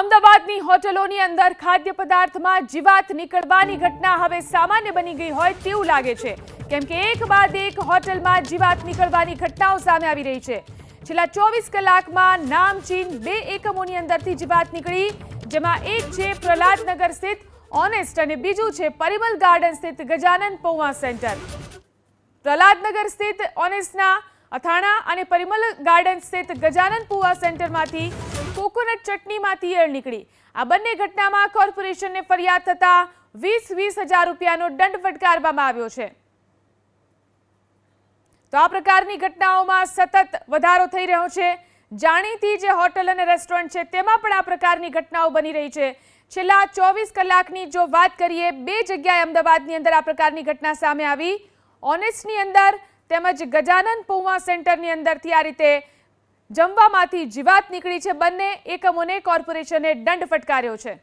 અમદાવાદની હોટલોની અંદર ખાદ્ય પદાર્થમાં જીવાત નીકળવાની ઘટના હવે સામાન્ય બની ગઈ હોય તેવું લાગે છે. કેમ કે એક બાદ એક હોટલમાં જીવાત નીકળવાની ઘટનાઓ સામે આવી રહી છે. છેલ્લા ચોવીસ કલાકમાં નામચીન બે એકમોની અંદરથી જીવાત નીકળી, જેમાં એક છે પ્રહલાદનગર સ્થિત ઓનેસ્ટ અને બીજું છે પરિમલ ગાર્ડન સ્થિત ગજાનન પૌવા સેન્ટર. પ્રહલાદનગર સ્થિત ઓનેસ્ટના અથાણા અને પરિમલ ગાર્ડન સ્થિત ગજાનન પૌવા સેન્ટરમાંથી કોકોનટ ચટણીમાંથી ઈયળ નીકળી. આ બંને ઘટનામાં કોર્પોરેશનને ફરિયાદ થતા વીસ વીસ હજાર રૂપિયાનો દંડ ફટકારવામાં આવ્યો છે. તો આ પ્રકારની ઘટનાઓમાં સતત વધારો થઈ રહ્યો છે. જાણીતી જે હોટલ અને રેસ્ટોરન્ટ છે, તેમાં પણ આ પ્રકારની ઘટનાઓ બની રહી છે. છેલ્લા ચોવીસ કલાકની જો વાત કરીએ, બે જગ્યાએ અમદાવાદની અંદર આ પ્રકારની ઘટના સામે આવી. ઓનેસ્ટની અંદર તેમજ ગજાનન પૌવા સેન્ટરની અંદરથી આ રીતે જમવામાંથી જીવાત નીકળી છે બંને. એકમોને કોર્પોરેશને દંડ ફટકાર્યો છે.